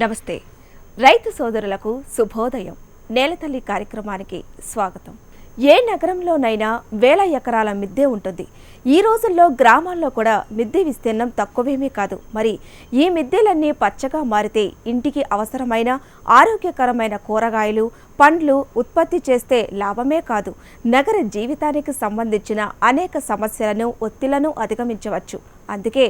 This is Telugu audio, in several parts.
నమస్తే. రైతు సోదరులకు శుభోదయం. నేలతల్లి కార్యక్రమానికి స్వాగతం. ఏ నగరంలోనైనా వేల ఎకరాల మిద్దె ఉంటుంది. ఈ రోజుల్లో గ్రామాల్లో కూడా మిద్దె విస్తీర్ణం తక్కువేమీ కాదు. మరి ఈ మిద్దెలన్నీ పచ్చగా మారితే ఇంటికి అవసరమైన ఆరోగ్యకరమైన కూరగాయలు పండ్లు ఉత్పత్తి చేస్తే లాభమే కాదు నగర జీవితానికి సంబంధించిన అనేక సమస్యలను ఒత్తిళ్ళను అధిగమించవచ్చు. అందుకే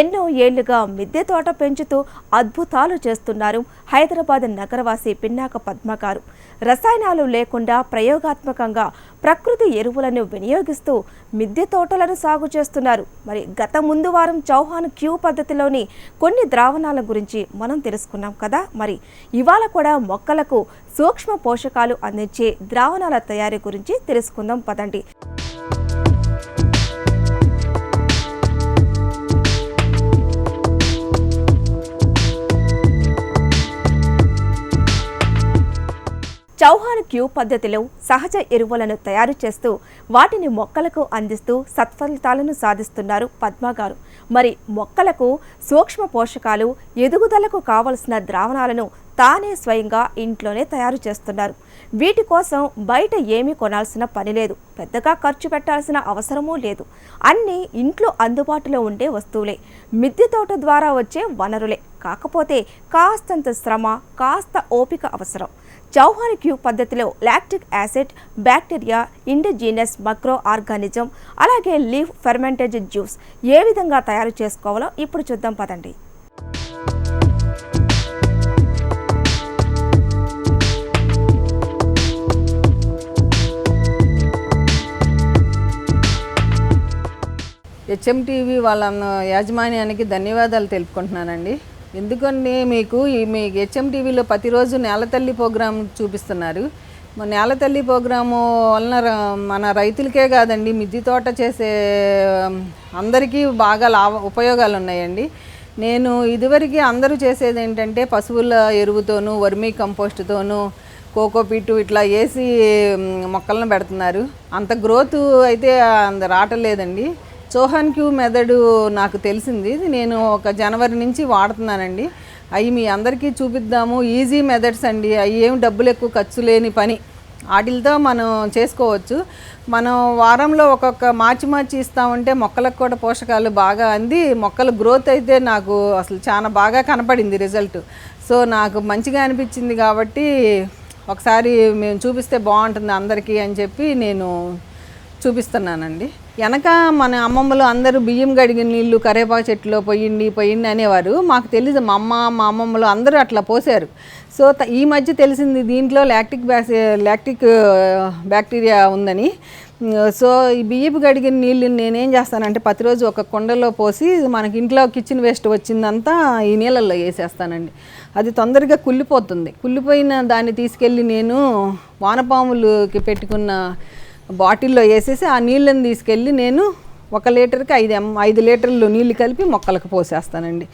ఎన్నో ఏళ్ళుగా మిద్దె తోట పెంచుతూ అద్భుతాలు చేస్తున్నారు హైదరాబాద్ నగరవాసి పిన్నాక పద్మ గారు రసాయనాలు లేకుండా ప్రయోగాత్మకంగా ప్రకృతి ఎరువులను వినియోగిస్తూ మిద్దె తోటలను సాగు చేస్తున్నారు. మరి గత ముందు వారం చౌహాన్ క్యూ పద్ధతిలోని కొన్ని ద్రావణాల గురించి మనం తెలుసుకున్నాం కదా. మరి ఇవాళ కూడా మొక్కలకు సూక్ష్మ పోషకాలు అందించే ద్రావణాల తయారీ గురించి తెలుసుకుందాం పదండి. చౌహాన్ క్యూ పద్ధతిలో సహజ ఎరువులను తయారు చేస్తూ వాటిని మొక్కలకు అందిస్తూ సత్ఫలితాలను సాధిస్తున్నారు పద్మ గారు. మరి మొక్కలకు సూక్ష్మ పోషకాలు ఎదుగుదలకు కావలసిన ద్రావణాలను తానే స్వయంగా ఇంట్లోనే తయారు చేస్తున్నారు. వీటి కోసం బయట ఏమీ కొనాల్సిన పని లేదు. పెద్దగా ఖర్చు పెట్టాల్సిన అవసరమూ లేదు. అన్నీ ఇంట్లో అందుబాటులో ఉండే వస్తువులే. మిద్దె తోట ద్వారా వచ్చే వనరులే. కాకపోతే కాస్తంత శ్రమ కాస్త ఓపిక అవసరం. చౌహాన్ క్యూ పద్ధతిలో lactic acid bacteria indigenous micro organism అలాగే లీఫ్ ఫెర్మెంటేజ్ జ్యూస్ ఏ విధంగా తయారు చేసుకోవాలో ఇప్పుడు చూద్దాం పదండి. హెచ్ఎంటీవీ వాళ్ళ యాజమాన్యానికి ధన్యవాదాలు తెలుపుకుంటున్నానండి. ఎందుకంటే మీకు ఈ మీ హెచ్ఎంటీవీలో ప్రతిరోజు నేలతల్లి ప్రోగ్రాం చూపిస్తున్నారు. నేలతల్లి ప్రోగ్రాము వలన మన రైతులకే కాదండి మిద్ది తోట చేసే అందరికీ బాగా లాభ ఉపయోగాలు ఉన్నాయండి. నేను ఇదివరకు అందరూ చేసేది ఏంటంటే పశువుల ఎరువుతోనూ వర్మీ కంపోస్ట్తోనూ కోకోపీటు ఇట్లా వేసి మొక్కలను పెడుతున్నారు. అంత గ్రోత్ అయితే అంత రావట్లేదండి చోహాన్ క్యూ మెథడు నాకు తెలిసింది. ఇది నేను ఒక జనవరి నుంచి వాడుతున్నానండి. అవి మీ అందరికీ చూపిద్దాము. ఈజీ మెథడ్స్ అండి. అవి ఏం డబ్బులు ఎక్కువ ఖర్చు లేని పని. వాటితో మనం చేసుకోవచ్చు. మనం వారంలో ఒక్కొక్క మార్చి మార్చి ఇస్తామంటే మొక్కలకు కూడా పోషకాలు బాగా అంది. మొక్కల గ్రోత్ అయితే నాకు అసలు చాలా బాగా కనపడింది రిజల్ట్. సో నాకు మంచిగా అనిపించింది కాబట్టి ఒకసారి మేము చూపిస్తే బాగుంటుంది అందరికీ అని చెప్పి నేను చూపిస్తున్నానండి. వెనక మన అమ్మమ్మలు అందరూ బియ్యం గడిగిన నీళ్ళు కరేపాకు చెట్టులో పోయిండి పోయిండి అనేవారు. మాకు తెలీదు మా అమ్మ మా అమ్మమ్మలు అందరూ అట్లా పోసారు. సో ఈ మధ్య తెలిసింది దీంట్లో లాక్టిక్ లాక్టిక్ బ్యాక్టీరియా ఉందని. సో ఈ బియ్యపు గడిగిన నీళ్ళు నేనేం చేస్తానంటే ప్రతిరోజు ఒక కుండలో పోసి మనకి ఇంట్లో కిచెన్ వేస్ట్ వచ్చిందంతా ఈ నీళ్ళల్లో వేసేస్తానండి. అది తొందరగా కుళ్ళిపోతుంది. కుళ్ళిపోయిన దాన్ని తీసుకెళ్ళి నేను వానపాములకి పెట్టుకున్న బాటిల్లో వేసేసి ఆ నీళ్ళని తీసుకెళ్ళి నేను ఒక లీటర్కి ఐదు ఎం ఐదు లీటర్లు నీళ్ళు కలిపి మొక్కలకు పోసేస్తానండి.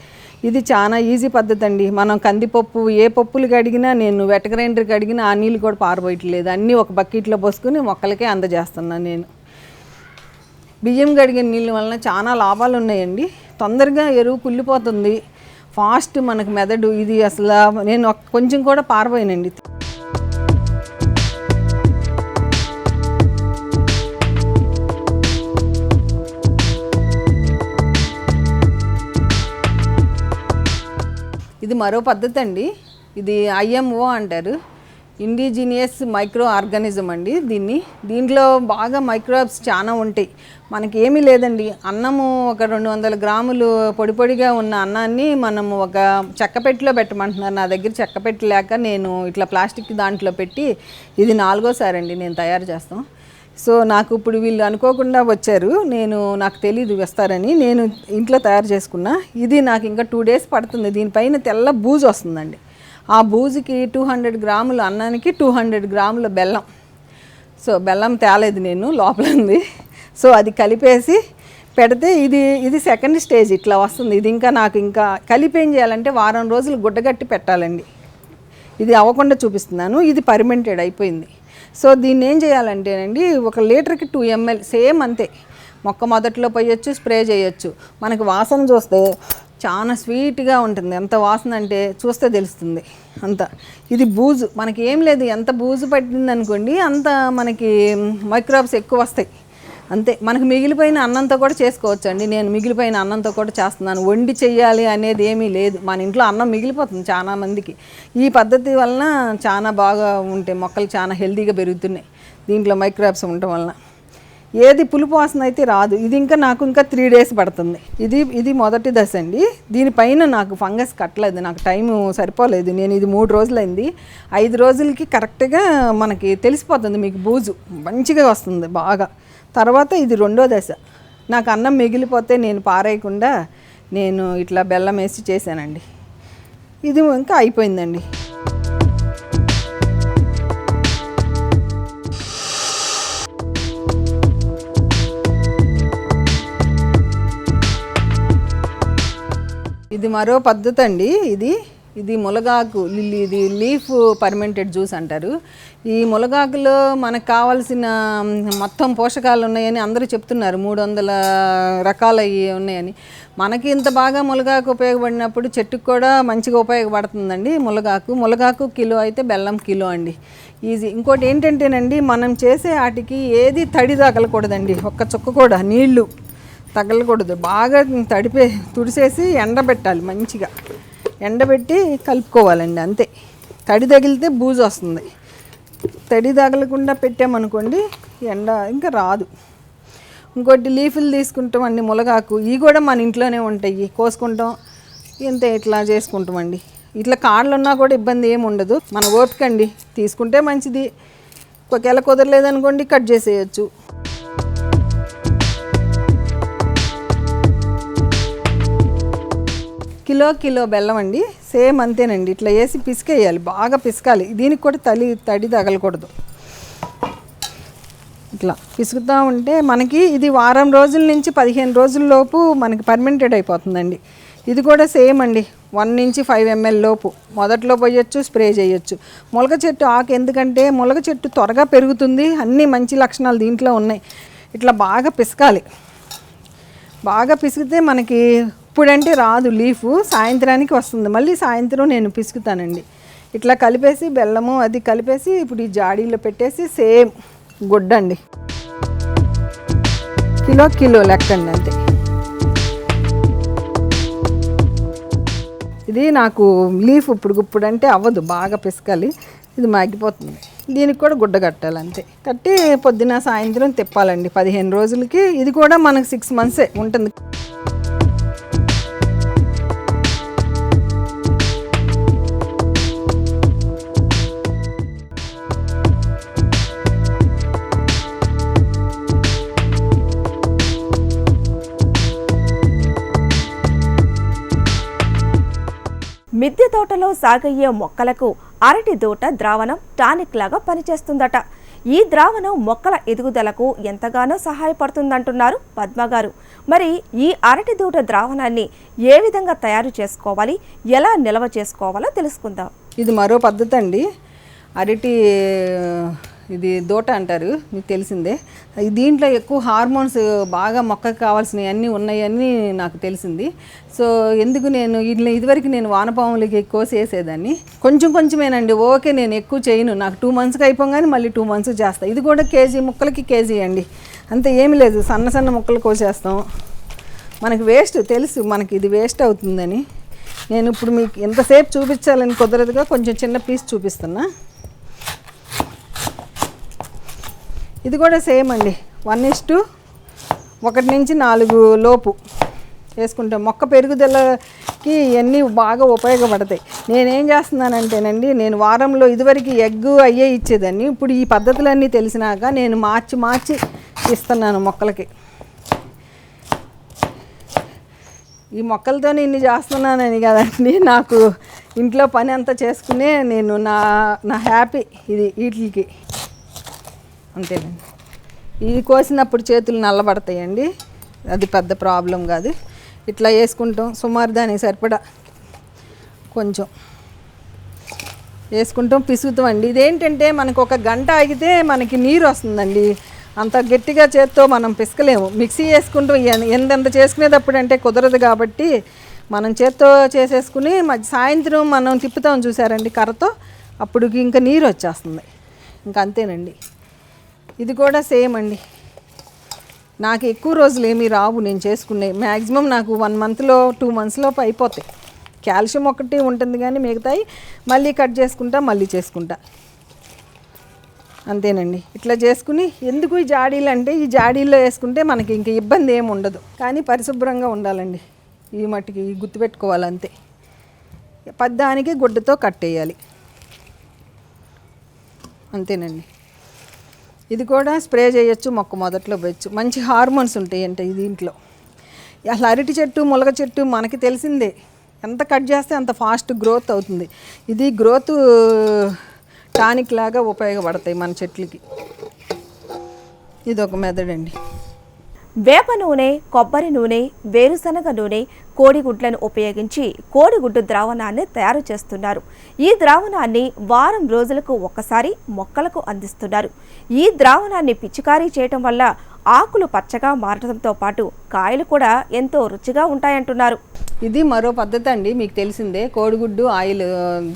ఇది చాలా ఈజీ పద్ధతి అండి మనం కందిపప్పు ఏ పప్పులు కడిగినా నేను వెట గ్రైండర్ కడిగినా ఆ నీళ్ళు కూడా పారబోయట్లేదు. అన్నీ ఒక బకెట్లో పోసుకుని మొక్కలకే అందజేస్తున్నాను నేను. బియ్యం కడిగిన నీళ్ళ వలన చాలా లాభాలు ఉన్నాయండి. తొందరగా ఎరువు కుళ్ళిపోతుంది. ఫాస్ట్ మనకు మెదడు ఇది అసలు నేను కొంచెం కూడా పారబోయానండి. ఇది మరో పద్ధతి అండి ఇది ఐఎంఓ అంటారు. ఇండిజినియస్ మైక్రో ఆర్గానిజం అండి దీన్ని. దీంట్లో బాగా మైక్రోబ్స్ చాలా ఉంటాయి. మనకి ఏమీ లేదండి. అన్నము ఒక రెండు వందల గ్రాములు పొడి పొడిగా ఉన్న అన్నాన్ని మనము ఒక చెక్కపెట్టిలో పెట్టమంటున్నారు. నా దగ్గర చెక్కపెట్టి లేక నేను ఇట్లా ప్లాస్టిక్ దాంట్లో పెట్టి ఇది నాలుగోసారి అండి నేను తయారు చేస్తాను సో నాకు ఇప్పుడు వీళ్ళు అనుకోకుండా వచ్చారు. నేను నాకు తెలియదు వస్తారని. నేను ఇంట్లో తయారు చేసుకున్నా. ఇది నాకు ఇంకా టూ డేస్ పడుతుంది. దీనిపైన తెల్ల బూజు వస్తుందండి. ఆ బూజుకి టూ హండ్రెడ్ గ్రాముల అన్నానికి టూ హండ్రెడ్ గ్రాముల బెల్లం. సో బెల్లం తేలేదు నేను లోపల ఉంది. సో అది కలిపేసి పెడితే ఇది ఇది సెకండ్ స్టేజ్ ఇట్లా వస్తుంది. ఇది ఇంకా నాకు ఇంకా కలిపి ఏం చేయాలంటే వారం రోజులు గుడ్డగట్టి పెట్టాలండి. ఇది అవ్వకుండా చూపిస్తున్నాను. ఇది పర్మెంటెడ్ అయిపోయింది. సో దీన్ని ఏం చేయాలంటేనండి ఒక లీటర్కి టూ ఎంఎల్ సేమ్ అంతే. మొక్క మొదట్లో పోయొచ్చు స్ప్రే చేయొచ్చు. మనకి వాసన చూస్తే చాలా స్వీట్గా ఉంటుంది. ఎంత వాసన అంటే చూస్తే తెలుస్తుంది. అంత. ఇది బూజు. మనకి ఏం లేదు. ఎంత బూజు పట్టింది అనుకోండి అంత మనకి మైక్రోబ్స్ ఎక్కువ వస్తాయి. అంతే. మనకు మిగిలిపోయిన అన్నంతో కూడా చేసుకోవచ్చు అండి నేను మిగిలిపోయిన అన్నంతో కూడా చేస్తున్నాను. వండి చెయ్యాలి అనేది ఏమీ లేదు. మన ఇంట్లో అన్నం మిగిలిపోతుంది చాలా మందికి. ఈ పద్ధతి వలన చాలా బాగా ఉంటాయి మొక్కలు చాలా హెల్తీగా పెరుగుతున్నాయి. దీంట్లో మైక్రోబ్స్ ఉండటం వలన. ఏది పులుపు వాసన అయితే రాదు. ఇది ఇంకా నాకు ఇంకా త్రీ డేస్ పడుతుంది. ఇది ఇది మొదటి దశ అండి. దీనిపైన నాకు ఫంగస్ కట్టలేదు. నాకు టైం సరిపోలేదు. నేను ఇది మూడు రోజులైంది. ఐదు రోజులకి కరెక్ట్గా మనకి తెలిసిపోతుంది మీకు బూజు. మంచిగా వస్తుంది బాగా. తర్వాత ఇది రెండో దశ. నాకు అన్నం మిగిలిపోతే నేను పారేయకుండా నేను ఇట్లా బెల్లం వేసి చేశానండి. ఇది ఇంకా అయిపోయిందండి. ఇది మరో పద్ధతి అండి ఇది. ఇది ములగాకు లిల్లీ ఇది లీఫ్ పర్మెంటెడ్ జ్యూస్ అంటారు. ఈ ములగాకులో మనకు కావాల్సిన మొత్తం పోషకాలు ఉన్నాయని అందరూ చెప్తున్నారు. మూడు వందల రకాల ఉన్నాయని. మనకి ఇంత బాగా ములగాకు ఉపయోగపడినప్పుడు చెట్టుకు కూడా మంచిగా ఉపయోగపడుతుందండి ములగాకు. ములగాకు కిలో అయితే బెల్లం కిలో అండి. ఈజీ. ఇంకోటి ఏంటంటేనండి మనం చేసే వాటికి ఏది తడి తగలకూడదండి. ఒక్క చుక్క కూడా నీళ్ళు తగలకూడదు. బాగా తడిపే తుడిసేసి ఎండబెట్టాలి మంచిగా. ఎండబెట్టి కలుపుకోవాలండి అంతే. తడి తగిలితే బూజు వస్తుంది. తడి తగలకుండా పెట్టామనుకోండి ఎండ ఇంకా రాదు. ఇంకోటి లీఫులు తీసుకుంటామండి ములగాకు. ఇవి కూడా మన ఇంట్లోనే ఉంటాయి. కోసుకుంటాం. ఇంతే ఇట్లా చేసుకుంటామండి. ఇట్లా కాళ్ళు ఉన్నా కూడా ఇబ్బంది ఏమి ఉండదు. మన ఓపిక అండి. తీసుకుంటే మంచిది. ఒకవేళ కుదరలేదనుకోండి కట్ చేసేయచ్చు. కిలో కిలో బెల్లం అండి. సేమ్ అంతేనండి. ఇట్లా వేసి పిసికేయాలి. బాగా పిసకాలి. దీనికి కూడా తలి తడి తగలకూడదు. ఇట్లా పిసుకుతూ ఉంటే మనకి ఇది వారం రోజుల నుంచి పదిహేను రోజుల లోపు మనకి పర్మెంటెడ్ అయిపోతుందండి. ఇది కూడా సేమ్ అండి. వన్ నుంచి ఫైవ్ ఎంఎల్ లోపు. మొదట్లో పోయొచ్చు స్ప్రే చేయొచ్చు. మొలక చెట్టు ఆకు ఎందుకంటే మొలక చెట్టు త్వరగా పెరుగుతుంది. అన్ని మంచి లక్షణాలు దీంట్లో ఉన్నాయి. ఇట్లా బాగా పిసకాలి. బాగా పిసికితే మనకి ఇప్పుడంటే రాదు లీఫ్ సాయంత్రానికి వస్తుంది. మళ్ళీ సాయంత్రం నేను పిసుకుతానండి. ఇట్లా కలిపేసి బెల్లము అది కలిపేసి ఇప్పుడు ఈ జాడీలో పెట్టేసి సేమ్ గుడ్డండి. కిలో కిలో లెక్కండి అంతే. ఇది నాకు లీఫ్ ఇప్పుడు ఇప్పుడు అంటే అవ్వదు బాగా పిసకాలి. ఇది మాగిపోతుంది. దీనికి కూడా గుడ్డ కట్టాలి అంతే. కట్టి పొద్దున సాయంత్రం తిప్పాలండి పదిహేను రోజులకి. ఇది కూడా మనకు సిక్స్ మంత్సే ఉంటుంది. మిద్దె తోటలో సాగయ్యే మొక్కలకు అరటి దూట ద్రావణం టానిక్ లాగా పనిచేస్తుందట. ఈ ద్రావణం మొక్కల ఎదుగుదలకు ఎంతగానో సహాయపడుతుందంటున్నారు పద్మగారు మరి ఈ అరటి దూట ద్రావణాన్ని ఏ విధంగా తయారు చేసుకోవాలి ఎలా నిల్వ చేసుకోవాలో తెలుసుకుందాం. ఇది మరో పద్ధతి అండి. అరటి ఇది దోట అంటారు మీకు తెలిసిందే. దీంట్లో ఎక్కువ హార్మోన్స్ బాగా మొక్కకు కావాల్సినవి అన్నీ ఉన్నాయని నాకు తెలిసింది. సో ఎందుకు నేను ఇదివరకు నేను వానపాములకి ఎక్కువ చేసేదాన్ని కొంచెం కొంచెమేనండి ఓకే నేను ఎక్కువ చేయను. నాకు టూ మంత్స్కి అయిపోగానే మళ్ళీ టూ మంత్స్ చేస్తాను ఇది కూడా కేజీ ముక్కలకి కేజీ అండి. అంతే ఏమీ లేదు సన్న సన్న ముక్కలు కోసేస్తాం. మనకి వేస్ట్ తెలుసు మనకి ఇది వేస్ట్ అవుతుందని. నేను ఇప్పుడు మీకు ఎంతసేపు చూపించాలని కుదరదుగా కొంచెం చిన్న పీస్ చూపిస్తున్నా. ఇది కూడా సేమ్ అండి. వన్ ఇస్ టు ఒకటి నుంచి నాలుగు లోపు వేసుకుంటాం. మొక్క పెరుగుదలకి ఇవన్నీ బాగా ఉపయోగపడతాయి. నేనేం చేస్తున్నానంటేనండి నేను వారంలో ఇదివరకు ఎగ్ అయ్యే ఇచ్చేదాన్ని. ఇప్పుడు ఈ పద్ధతులన్నీ తెలిసినాక నేను మార్చి మార్చి ఇస్తున్నాను మొక్కలకి. ఈ మొక్కలతో ఇన్ని చేస్తున్నానని కదండి నాకు ఇంట్లో పని అంతా చేసుకునే నేను నా నా హ్యాపీ ఇది వీటికి. అంతేనండి. ఇది కోసినప్పుడు చేతులు నల్లబడతాయండి. అది పెద్ద ప్రాబ్లం కాదు. ఇట్లా వేసుకుంటాం. సుమారు దానికి సరిపడా కొంచెం వేసుకుంటాం. పిసుగుతామండి ఇదేంటంటే మనకు ఒక గంట ఆగితే మనకి నీరు వస్తుందండి. అంత గట్టిగా చేత్తో మనం పిసకలేము. మిక్సీ వేసుకుంటాం. ఎన్- ఎంతెంత చేసుకునేటప్పుడు అంటే కుదరదు కాబట్టి మనం చేత్తో చేసేసుకుని మధ్య సాయంత్రం మనం తిప్పుతాం చూసారండి కర్రతో. అప్పుడు ఇంకా నీరు వచ్చేస్తుంది. ఇంకా అంతేనండి. ఇది కూడా సేమ్ అండి. నాకు ఎక్కువ రోజులు ఏమీ రావు నేను చేసుకునే. మ్యాక్సిమం నాకు వన్ మంత్లో టూ మంత్స్లో అయిపోతాయి. కాల్షియం ఒకటి ఉంటుంది కానీ మిగతాయి. మళ్ళీ కట్ చేసుకుంటా మళ్ళీ చేసుకుంటా. అంతేనండి. ఇట్లా చేసుకుని ఎందుకు ఈ జాడీలు అంటే ఈ జాడీల్లో వేసుకుంటే మనకి ఇంక ఇబ్బంది ఏమి ఉండదు. కానీ పరిశుభ్రంగా ఉండాలండి. ఈ మట్టికి గుర్తుపెట్టుకోవాలి అంతే పద్దానికి గుడ్డతో కట్టేయాలి. అంతేనండి. ఇది కూడా స్ప్రే చేయొచ్చు మొక్క మొదట్లో పోయచ్చు మంచి హార్మోన్స్ ఉంటాయి అంటే దీంట్లో. అసలు అరటి చెట్టు ములగ చెట్టు మనకి తెలిసిందే. ఎంత కట్ చేస్తే అంత ఫాస్ట్ గ్రోత్ అవుతుంది. ఇది గ్రోత్ టానిక్ లాగా ఉపయోగపడతాయి మన చెట్లకి. ఇది ఒక మెథడ్ అండి. వేప నూనె కొబ్బరి నూనె వేరుశనగ నూనె కోడిగుడ్లను ఉపయోగించి కోడిగుడ్డు ద్రావణాన్ని తయారు చేస్తున్నారు. ఈ ద్రావణాన్ని వారం రోజులకు ఒక్కసారి మొక్కలకు అందిస్తున్నారు. ఈ ద్రావణాన్ని పిచికారీ చేయటం వల్ల ఆకులు పచ్చగా మారడంతో పాటు కాయలు కూడా ఎంతో రుచిగా ఉంటాయంటున్నారు. ఇది మరో పద్ధతి అండి మీకు తెలిసిందే. కోడిగుడ్డు ఆయిల్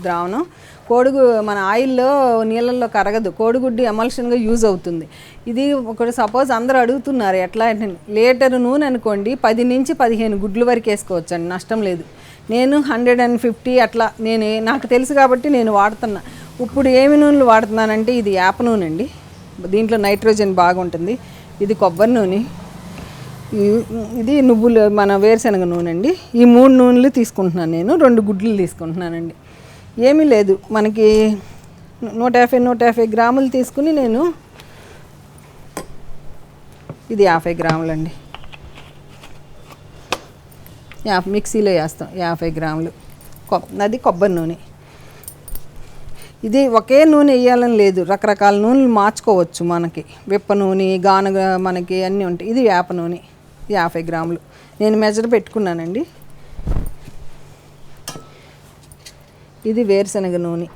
ద్రావణం. కోడిగు మన ఆయిల్లో నీళ్ళల్లో కరగదు. కోడిగుడ్డు ఎమల్షన్గా యూజ్ అవుతుంది. ఇది ఒకటి సపోజ్ అందరూ అడుగుతున్నారు ఎట్లా లీటర్ నూనె అనుకోండి పది నుంచి పదిహేను గుడ్లు వరకు వేసుకోవచ్చు అండి నష్టం లేదు. నేను హండ్రెడ్ అండ్ ఫిఫ్టీ అట్లా నేను నాకు తెలుసు కాబట్టి నేను వాడుతున్నా. ఇప్పుడు ఏమి నూనెలు వాడుతున్నానంటే ఇది యాప నూనె అండి దీంట్లో నైట్రోజన్ బాగుంటుంది. ఇది కొబ్బరి నూనె. ఇది నువ్వులు మన వేరుశనగ నూనె అండి ఈ మూడు నూనెలు తీసుకుంటున్నాను నేను. రెండు గుడ్లు తీసుకుంటున్నానండి. ఏమీ లేదు. మనకి నూట యాభై నూట యాభై గ్రాములు తీసుకుని నేను ఇది యాభై గ్రాములు అండి యా మిక్సీలో వేస్తాం యాభై గ్రాములు. కొ అది కొబ్బరి నూనె. ఇది ఒకే నూనె వేయాలని లేదు. రకరకాల నూనెలు మార్చుకోవచ్చు మనకి. విప్ప నూనె గానుగ మనకి అన్నీ ఉంటాయి. ఇది వేప నూనె. యాభై గ్రాములు. నేను మెజర్ పెట్టుకున్నానండి. ఇది వేరుశనగ నూనె.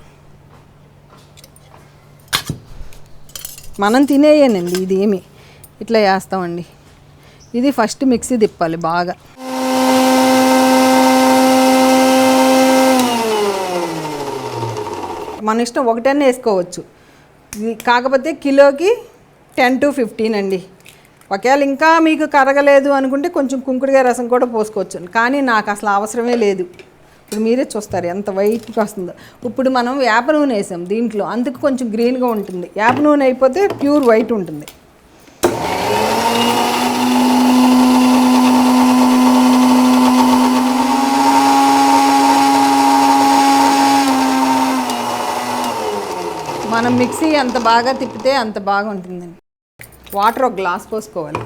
మనం తినేయనండి ఇది ఏమి? ఇట్లా వేస్తామండి ఇది ఫస్ట్ మిక్సీ తిప్పాలి బాగా. మన ఇష్టం ఒకటనే వేసుకోవచ్చు. కాకపోతే కిలోకి టెన్ టు ఫిఫ్టీన్ అండి. ఒకవేళ ఇంకా మీకు కరగలేదు అనుకుంటే కొంచెం కుంకుడుగా రసం కూడా పోసుకోవచ్చు కానీ నాకు అసలు అవసరమే లేదు. ఇప్పుడు మీరే చూస్తారు ఎంత వైట్గా వస్తుందో ఇప్పుడు మనం వేప నూనె వేసాం దీంట్లో అందుకు కొంచెం గ్రీన్గా ఉంటుంది. వేప నూనె అయిపోతే ప్యూర్ వైట్ ఉంటుంది. మనం మిక్సీ ఎంత బాగా తిప్పితే అంత బాగా ఉంటుందండి వాటర్ ఒక గ్లాస్ పోసుకోవాలి.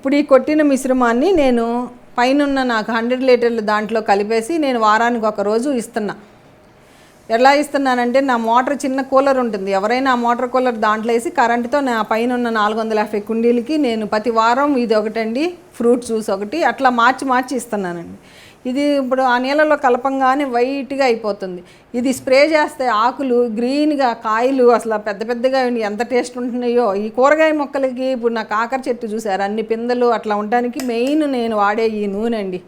ఇప్పుడు ఈ కొట్టిన మిశ్రమాన్ని నేను పైనున్న నాకు హండ్రెడ్ లీటర్లు దాంట్లో కలిపేసి నేను వారానికి ఒక రోజు ఇస్తున్నా. ఎలా ఇస్తున్నానంటే నా మోటార్ చిన్న కూలర్ ఉంటుంది. ఎవరైనా ఆ మోటార్ కూలర్ దాంట్లో వేసి కరెంటుతో నా పైన ఉన్న నాలుగు వందల యాభై కుండీలకి నేను ప్రతి వారం ఇది ఒకటండి ఫ్రూట్ జ్యూస్ ఒకటి అట్లా మార్చి మార్చి ఇస్తున్నానండి. ఇది ఇప్పుడు ఆ నీళ్ళలో కలపంగానే వైట్గా అయిపోతుంది. ఇది స్ప్రే చేస్తే ఆకులు గ్రీన్గా కాయలు అసలు పెద్ద పెద్దగా ఉండి ఎంత టేస్ట్ ఉంటున్నాయో. ఈ కూరగాయ మొక్కలకి ఇప్పుడు నా కాకర చెట్టు చూసారు. అన్ని పిందెలు అట్లా ఉండడానికి మెయిన్ నేను వాడే ఈ నూనె అండి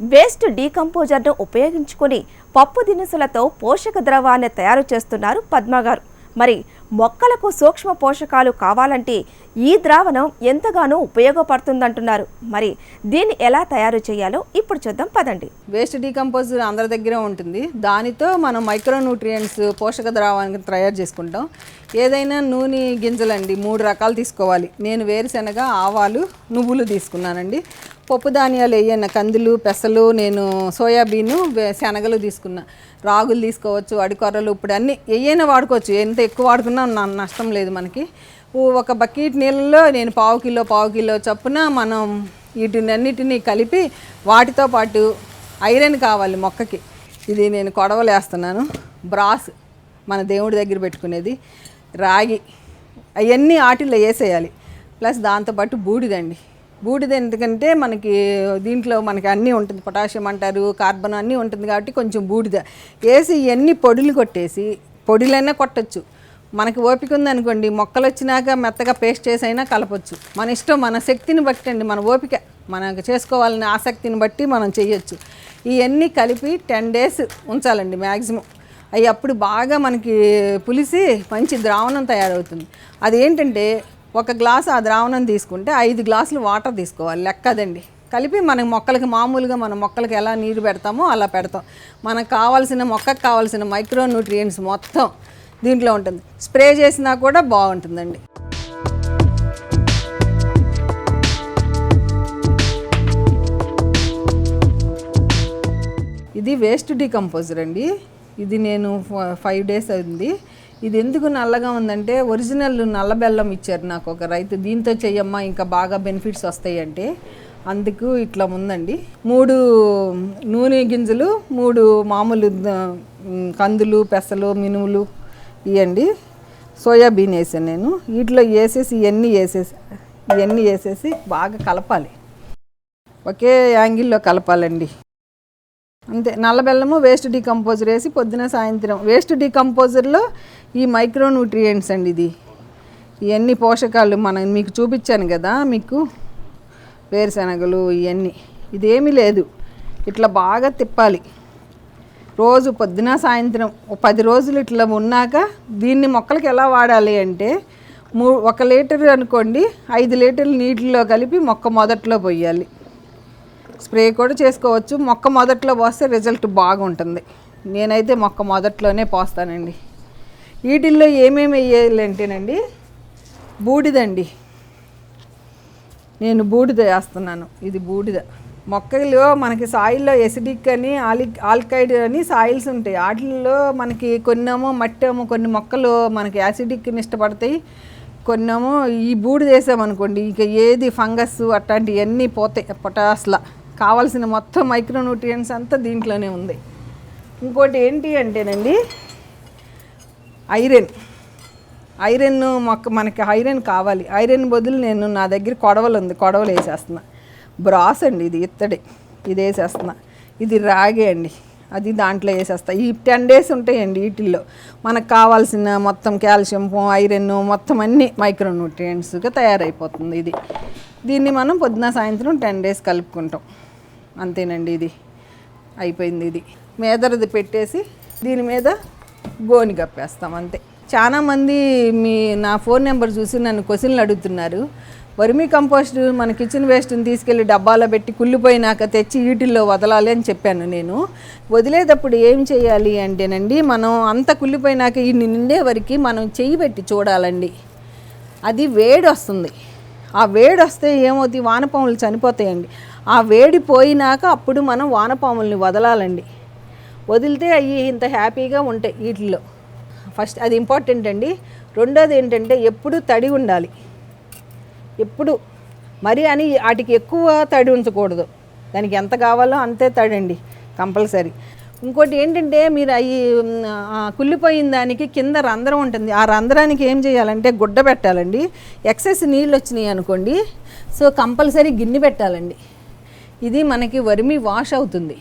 వేస్ట్ డీకంపోజర్ను ఉపయోగించుకొని పప్పు దినుసులతో పోషక ద్రవాన్ని తయారు చేస్తున్నారు పద్మ గారు మరి మొక్కలకు సూక్ష్మ పోషకాలు కావాలంటే ఈ ద్రావణం ఎంతగానో ఉపయోగపడుతుందంటున్నారు. మరి దీన్ని ఎలా తయారు చేయాలో ఇప్పుడు చూద్దాం పదండి. వేస్ట్ డీకంపోజర్ అందరి దగ్గర ఉంటుంది. దానితో మనం మైక్రో న్యూట్రియంట్స్ పోషక ద్రావానికి తయారు చేసుకుంటాం. ఏదైనా నూనె గింజలండి మూడు రకాలు తీసుకోవాలి. నేను వేరుశనగ ఆవాలు నువ్వులు తీసుకున్నానండి. పప్పు ధాన్యాలు వేయన్న కందులు పెసలు నేను సోయాబీను శనగలు తీసుకున్నా. రాగులు తీసుకోవచ్చు అడికొర్రలు ఇప్పుడు అన్నీ ఏయైనా వాడుకోవచ్చు. ఎంత ఎక్కువ వాడుకున్నా నష్టం లేదు మనకి. ఒక బకెట్ నీళ్ళలో నేను పావు కిలో పావు కిలో చొప్పున మనం వీటిని అన్నిటినీ కలిపి వాటితో పాటు ఐరన్ కావాలి మొక్కకి. ఇది నేను కొడవలేస్తున్నాను. బ్రాస్ మన దేవుడి దగ్గర పెట్టుకునేది. రాగి అవన్నీ ఆటిల్లో వేసేయాలి. ప్లస్ దాంతోపాటు బూడిదండి. బూడిద ఎందుకంటే మనకి దీంట్లో మనకి అన్నీ ఉంటుంది. పొటాషియం అంటారు కార్బన్ అన్నీ ఉంటుంది కాబట్టి కొంచెం బూడిద. వేసి ఇవన్నీ పొడులు కొట్టేసి పొడిలైనా కొట్టచ్చు. మనకి ఓపిక ఉందనుకోండి మొక్కలు వచ్చినాక మెత్తగా పేస్ట్ చేసైనా అయినా కలపచ్చు. మన ఇష్టం మన శక్తిని బట్టి అండి మన ఓపిక మనకు చేసుకోవాలనే ఆసక్తిని బట్టి మనం చేయొచ్చు ఇవన్నీ కలిపి టెన్ డేస్ ఉంచాలండి మ్యాక్సిమం అవి అప్పుడు బాగా మనకి పులిసి మంచి ద్రావణం తయారవుతుంది. అది ఏంటంటే ఒక గ్లాస్ ఆ ద్రావణం తీసుకుంటే ఐదు గ్లాసులు వాటర్ తీసుకోవాలి లెక్కదండి. కలిపి మన మొక్కలకి మామూలుగా మన మొక్కలకి ఎలా నీరు పెడతామో అలా పెడతాం. మనకు కావాల్సిన మొక్కకు కావాల్సిన మైక్రో న్యూట్రియంట్స్ మొత్తం దీంట్లో ఉంటుంది. స్ప్రే చేసినా కూడా బాగుంటుందండి. ఇది వేస్ట్ డికంపోజర్ అండి. ఇది నేను ఫైవ్ డేస్ అయింది. ఇది ఎందుకు నల్లగా ఉందంటే ఒరిజినల్ నల్ల బెల్లం ఇచ్చారు నాకు ఒక రైతు. దీంతో చెయ్యమ్మా ఇంకా బాగా బెనిఫిట్స్ వస్తాయి అంటే అందుకు ఇట్లా ఉందండి. మూడు నూనె గింజలు మూడు మామూలు కందులు పెసలు మినుములు ఇవ్వండి సోయాబీన్ వేసాను నేను. వీటిలో వేసేసి ఇవన్నీ వేసేసి ఇవన్నీ వేసేసి బాగా కలపాలి. ఒకే యాంగిల్లో కలపాలండి. అంతే. నల్ల బెల్లము వేస్ట్ డికంపోజర్ వేసి పొద్దున సాయంత్రం. వేస్ట్ డికంపోజర్లో ఈ మైక్రో న్యూట్రియంట్స్ అండి ఇది. ఇవన్నీ పోషకాలు మనం మీకు చూపించాను కదా మీకు. వేరుశనగలు ఇవన్నీ ఇదేమీ లేదు. ఇట్లా బాగా తిప్పాలి. రోజు పొద్దున సాయంత్రం పది రోజులు ఇట్లా ఉన్నాక దీన్ని మొక్కలకి ఎలా వాడాలి అంటే మూ ఒక లీటర్ అనుకోండి ఐదు లీటర్లు నీటిలో కలిపి మొక్క మొదట్లో పోయాలి. స్ప్రే కూడా చేసుకోవచ్చు. మొక్క మొదట్లో పోస్తే రిజల్ట్ బాగుంటుంది. నేనైతే మొక్క మొదట్లోనే పోస్తానండి. వీటిల్లో ఏమేమి వేయాలి అంటేనండి బూడిదండి. నేను బూడిద వేస్తున్నాను. ఇది బూడిద. మొక్కలో మనకి సాయిల్లో ఎసిడిక్ అని ఆలి ఆల్కైడ్ అని సాయిల్స్ ఉంటాయి. వాటిల్లో మనకి కొన్నేమో మట్టేమో కొన్ని మొక్కలు మనకి యాసిడిక్ని ఇష్టపడతాయి. కొన్నేమో ఈ బూడిద వేసామనుకోండి ఇక ఏది ఫంగస్ అట్లాంటివన్నీ పోతాయి పొటాస్లా. కావాల్సిన మొత్తం మైక్రోన్యూట్రియంట్స్ అంతా దీంట్లోనే ఉంది. ఇంకోటి ఏంటి అంటేనండి ఐరన్. ఐరన్ మొక్క మనకి ఐరన్ కావాలి. ఐరన్ బదులు నేను నా దగ్గర కొడవలు ఉంది కొడవలు వేసేస్తున్నాను బ్రాస్ అండి ఇది ఇత్తడి. ఇది వేసేస్తున్నా. ఇది రాగే అండి. అది దాంట్లో వేసేస్తా. ఈ టెన్ డేస్ ఉంటాయండి వీటిల్లో. మనకు కావాల్సిన మొత్తం కాల్షియం ఐరన్ మొత్తం అన్ని మైక్రోన్యూట్రియంట్స్గా తయారైపోతుంది ఇది. దీన్ని మనం పొద్దున సాయంత్రం టెన్ డేస్ కలుపుకుంటాం. అంతేనండి ఇది. అయిపోయింది ఇది. మేదరది పెట్టేసి దీని మీద గోని కప్పేస్తాం అంతే. చాలామంది మీ నా ఫోన్ నెంబర్ చూసి నన్ను క్వశ్చన్లు అడుగుతున్నారు. వర్మీ కంపోస్ట్ మన కిచెన్ వేస్ట్ని తీసుకెళ్ళి డబ్బాలో పెట్టి కుళ్ళిపోయినాక తెచ్చి వీటిల్లో వదలాలి అని చెప్పాను నేను. వదిలేటప్పుడు ఏం చేయాలి అంటేనండి మనం అంత కుళ్ళిపోయినాక ఈ నిండే వరకు మనం చెయ్యి పెట్టి చూడాలండి. అది వేడి వస్తుంది. ఆ వేడి వస్తే ఏమవుతుంది? వానపాములు చనిపోతాయండి. ఆ వేడి పోయినాక అప్పుడు మనం వానపాముల్ని వదలాలండి. వదిలితే అవి ఇంత హ్యాపీగా ఉంటాయి వీటిల్లో. ఫస్ట్ అది ఇంపార్టెంట్ అండి. రెండోది ఏంటంటే ఎప్పుడు తడి ఉండాలి. ఎప్పుడు. మరి అని వాటికి ఎక్కువ తడి ఉంచకూడదు. దానికి ఎంత కావాలో అంతే తడి అండి కంపల్సరీ. ఇంకోటి ఏంటంటే మీరు అవి కుళ్ళిపోయిన దానికి కింద రంధ్రం ఉంటుంది. ఆ రంధ్రానికి ఏం చేయాలంటే గుడ్డ పెట్టాలండి. ఎక్సెస్ నీళ్ళు వచ్చినాయి అనుకోండి. సో కంపల్సరీ గిన్నె పెట్టాలండి. ఇది మనకి వరిమి వాష్ అవుతుంది.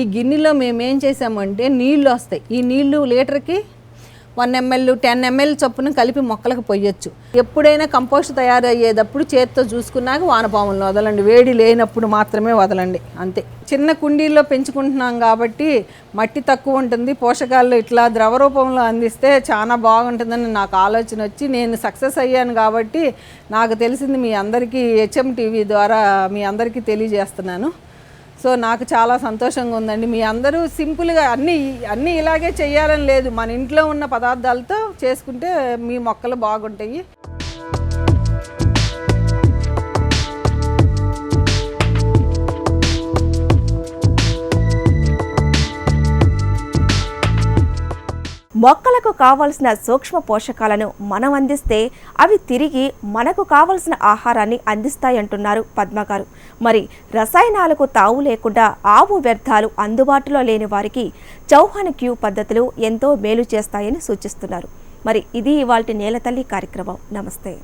ఈ గిన్నెలో మేము ఏం చేసామంటే నీళ్ళు వస్తాయి. ఈ నీళ్ళు లీటర్కి వన్ ఎంఎల్ టెన్ ఎంఎల్ చొప్పున కలిపి మొక్కలకు పొయ్యొచ్చు. ఎప్పుడైనా కంపోస్ట్ తయారయ్యేటప్పుడు చేత్తో చూసుకున్నాక వానపాములను వదలండి. వేడి లేనప్పుడు మాత్రమే వదలండి. అంతే. చిన్న కుండీల్లో పెంచుకుంటున్నాం కాబట్టి మట్టి తక్కువ ఉంటుంది. పోషకాలు ఇట్లా ద్రవ రూపంలో అందిస్తే చాలా బాగుంటుందని నాకు ఆలోచన వచ్చి నేను సక్సెస్ అయ్యాను కాబట్టి నాకు తెలిసింది మీ అందరికీ హెచ్ఎం టీవీ ద్వారా మీ అందరికీ తెలియజేస్తున్నాను. సో నాకు చాలా సంతోషంగా ఉందండి. మీ అందరూ సింపుల్గా అన్నీ అన్నీ ఇలాగే చేయాలని లేదు. మన ఇంట్లో ఉన్న పదార్థాలతో చేసుకుంటే మీ మొక్కలు బాగుంటాయి. మొక్కలకు కావలసిన సూక్ష్మ పోషకాలను మనం అందిస్తే అవి తిరిగి మనకు కావలసిన ఆహారాన్ని అందిస్తాయంటున్నారు పద్మగారు మరి రసాయనాలకు తావు లేకుండా ఆవు వ్యర్థాలు అందుబాటులో లేని వారికి చౌహాన్ క్యూ పద్ధతులు ఎంతో మేలు చేస్తాయని సూచిస్తున్నారు. మరి ఇది ఇవాళ నేలతల్లి కార్యక్రమం. నమస్తే.